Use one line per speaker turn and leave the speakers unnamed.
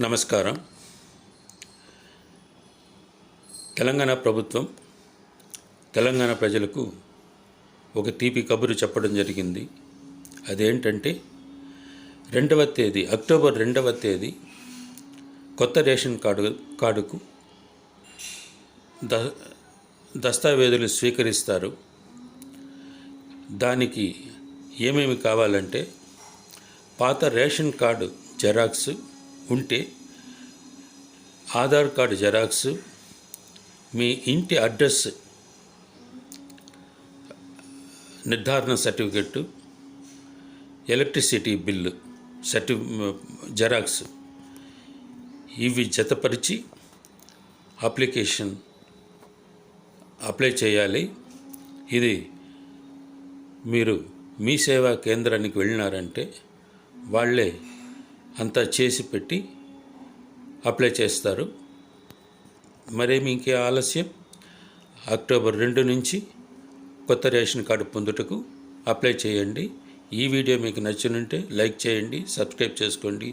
నమస్కారం. తెలంగాణ ప్రభుత్వం తెలంగాణ ప్రజలకు ఒక తీపి కబురు చెప్పడం జరిగింది. అదేంటంటే రెండవ తేదీ అక్టోబర్ రెండవ తేదీ కొత్త రేషన్ కార్డు కార్డుకు ద దస్తావేజులు స్వీకరిస్తారు. దానికి ఏమేమి కావాలంటే పాత రేషన్ కార్డు జెరాక్స్ ఉంటే ఆధార్ కార్డు జెరాక్స్ మీ ఇంటి అడ్రస్ నిర్ధారణ సర్టిఫికెట్టు ఎలక్ట్రిసిటీ బిల్లు సర్టి జెరాక్స్ ఇవి జతపరిచి అప్లికేషన్ అప్లై చేయాలి. ఇది మీరు మీ సేవా కేంద్రానికి వెళ్ళినారంటే వాళ్ళే అంతా చేసి పెట్టి అప్లై చేస్తారు. మరేమి ఇంకే ఆలస్యం? అక్టోబర్ రెండు నుంచి కొత్త రేషన్ కార్డు పొందుటకు అప్లై చేయండి. ఈ వీడియో మీకు నచ్చినుంటే లైక్ చేయండి సబ్స్క్రైబ్ చేసుకోండి.